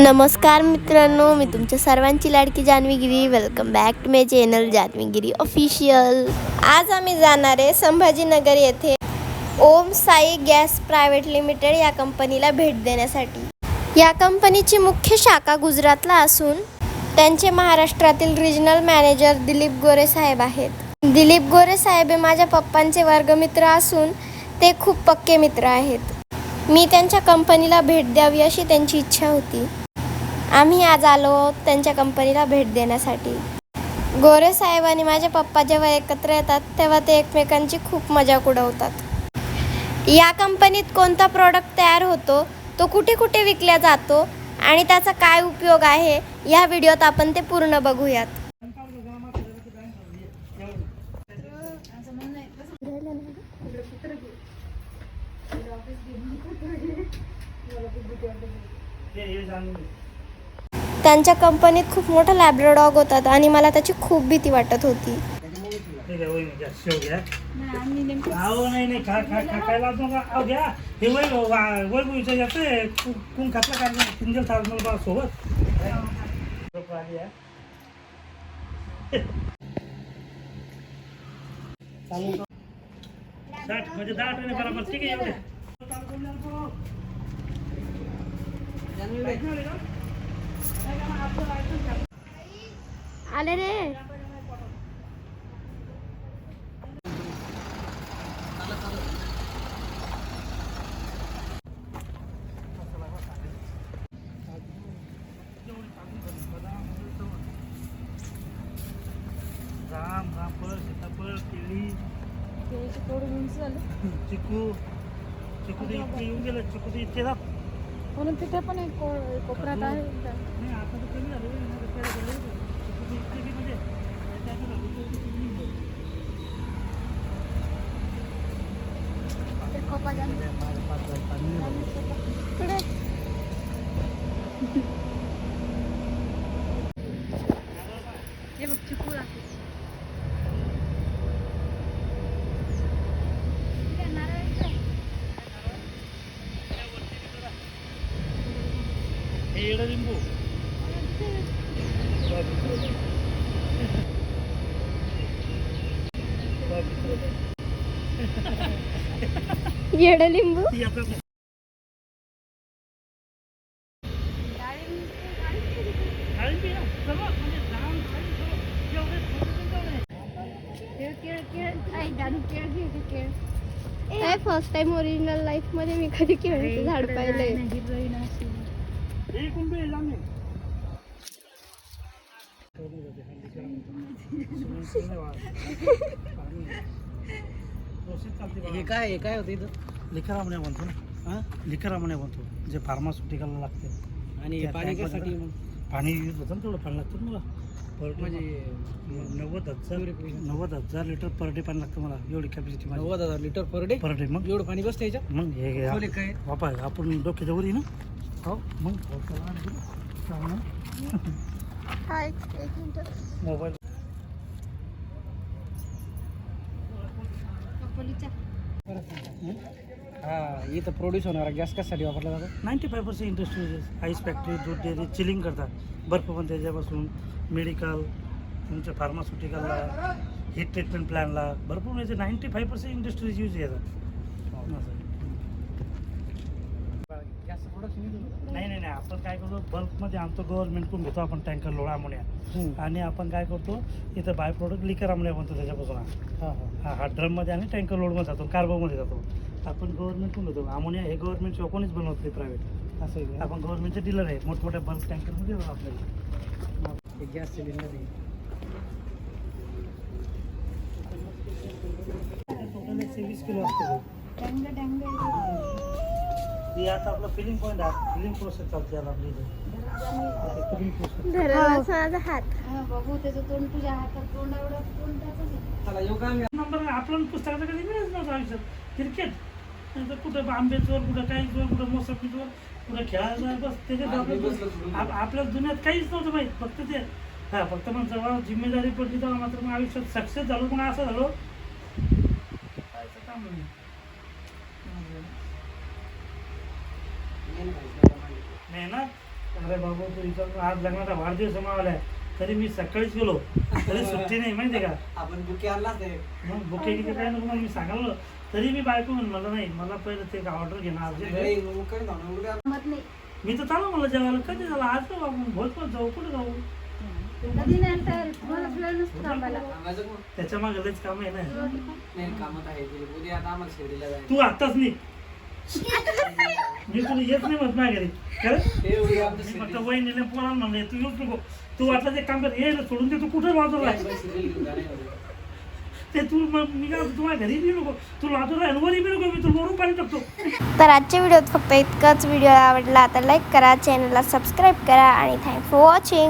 नमस्कार मित्रांनो मी तुमच्या सर्वांची लाडकी Janhavigiri. Welcome back to my channel Janhavigiri official आज आम्ही जाणार आहे संभाजीनगर येथे Om Sai gas private limited या कंपनीला भेट देण्यासाठी. या कंपनीची मुख्य शाखा गुजरातला असून त्यांचे महाराष्ट्रातील रिजनल मॅनेजर दिलीप गोरे साहेब आहेत. दिलीप गोरे साहेब हे माझ्या पप्पांचे वर्गमित्र असून ते खूप पक्के मित्र आहेत. मी त्यांच्या कंपनीला भेट द्यावी अशी त्यांची इच्छा होती. आम्ही आज आलो आहोत त्यांच्या कंपनीला भेट देण्यासाठी. गोरे साहेब आणि माझे पप्पा जेव्हा एकत्र येतात तेव्हा ते एकमेकांची खूप मजाक उडवतात या कंपनीत कोणता प्रॉडक्ट तयार होतो तो कुठे कुठे विकला जातो आणि त्याचा काय उपयोग आहे या व्हिडिओत आपण ते पूर्ण बघूयात. त्यांच्या कंपनीत खूप मोठा लॅबरोडॉग होतात आणि मला त्याची खूप भीती वाटत होती. ठीक आहे नाही नाही वा- कोण सोबत म्हणजे दहा बरोबर ठीक आहे एवढे आले रे. राम रामफळ सीताफळ केळी चिकू. चिकू तर इतके येऊन गेलं. चिकू तर इतके जात म्हणून तिथे पण एक को- कोपऱ्यात आहे नाही आता तर कमी झालं बे. मला पहिलं झालं होतं. चिकू तर इतके बी म्हणजे त्याच्या आधी झालं होतं, इतके कमी झालं. ते खोपा जाऊन. पुढे. हे बघ चिकू आहे. ठीक आहे, नारळ इकडे. हे येडं लिंबू येड लिंबू ती आता डाळिंब आहे ना, सर्व म्हणजे जाम, डाळिंब सर्व. एवढे छोटे छोटे आहे. केळ केळ केळ आई दादू केळ घे ते केळ फर्स्ट टाइम ओरिजिनल लाईफमध्ये मी कधी केळीचं झाड पाहिलंय हे काय हे काय होतं इथं? लिखर आमण्या बनतो ना. हा? लिखर आमण्या बनतो जे फार्मास्युटिकलला लागते. आणि पाणी कशासाठी मग पाणी यूज होतं ना तेवढं पाणी लागतं मला पर डे म्हणजे नव्वद हजार. नव्वद हजार लिटर पर डे पाणी लागतं मला. एवढी कॅपॅसिटी नव्वद हजार litre per day per day मग? एवढं पाणी बसतं याच्यात? मग हे काय? बापा आपण डोक्याच्या वरी ना. हो मग. हा मोबाईल. हा इथं प्रोड्यूस होणारा गॅस कशासाठी वापरला जातो? Ninety five percent industries ice factory दूध डेअरी चिलिंग करतात. बर्फ पण त्याच्यापासून मेडिकल तुमच्या फार्मास्युटिकलला हीट ट्रीटमेंट प्लॅनला भरपूर म्हणजे ninety five percent industries use येतात असं. गॅस प्रोडक्शन नाही आपण काय करतो बल्कमध्ये आणतो गव्हर्नमेंटकडून घेतो आपण टँकर लोड अमोनिया आणि आपण काय करतो इथं बाय प्रोडक्ट लिकर अमोनिया बनतो त्याच्यापासून. हा. हा. हा ड्रममध्ये आणि टँकर लोडमध्ये जातो कार्बोमध्ये जातो. आपण गव्हर्नमेंटकडून घेतो. अमोनिया हे गव्हर्नमेंट कोणीच बनवत नाही प्रायव्हेट असं? आपण गव्हर्नमेंटचे डीलर आहे. मोठमोठ्या बल्क टँकरमध्ये येतो आपल्याला. हे गॅस सिलेंडर आहे. टोटल किलो असतो. ही आता आपलं फिलिंग पॉईंट आहे. फिलिंग प्रोसेस चालते याला आपली फिलिंग प्रोसेस धरायला माझा हात. हा बाबू त्याचं तोंड तुझ्या हातात तोंड एवढं तोंड त्याचंच आहे. चला येऊ का आम्ही नंबर आपल्याला पुस्तकाचं कधी मिळत नव्हतं आयुष्यात. क्रिकेट नंतर कुठं आंबेचवर कुठं काहीचवर कुठं मोसंबीचवर कुठं खेळायचं बस त्याच्यात आपलं आप- आपल्या दुनियात काहीच नव्हतं माहीत. फक्त ते हा फक्त मग जेव्हा जिम्मेदारी पडली तेव्हा मात्र मग आयुष्यात सक्सेस झालो. मग असं झालो. कायचं काम नाही. मेहनत अरे बाबा तू इथं आज लग्नाचा वाढदिवस मावलाय तरी मी सकाळीच गेलो. तरी सुट्टी नाही माहितीये का? आपण बुके आणलाच आहे मग बुके किती काय नको मी सांगालो तरी मी बायको म्हणून मला नाही मला पहिलं ते ऑर्डर घेणं अर्जंट आहे. मत नाही. मी तर चालू मला जेवायला. कधी झालं? आज जाऊ आपण भोजपुर जाऊ कुठे जाऊ? नाही तर त्याच्यामागे लयच काम आहे ना. नाही कामात आहे तू. आत्ताच नाही. मी तुला येत नाही म्हणत माझ्या घरी आमचं मी फक्त वहिनीला पोरांना म्हणले तू येऊच नको. तू वाटलं ते काम कर ये ना, सोडून दे तू कुठे वाजवला शिर्डीला घेऊन जाणार आहे. ते तू मग मी काय म्हणतो, तू माझ्या घरी बी नको. तू लातूर आहे वरी बी नको मी तुला मोडून पाणी टाकतो. तर आजच्या व्हिडिओत फक्त इतकंच. व्हिडिओ आवडला तर लाईक करा चॅनलला सबस्क्राईब करा आणि थँक्स फॉर वॉचिंग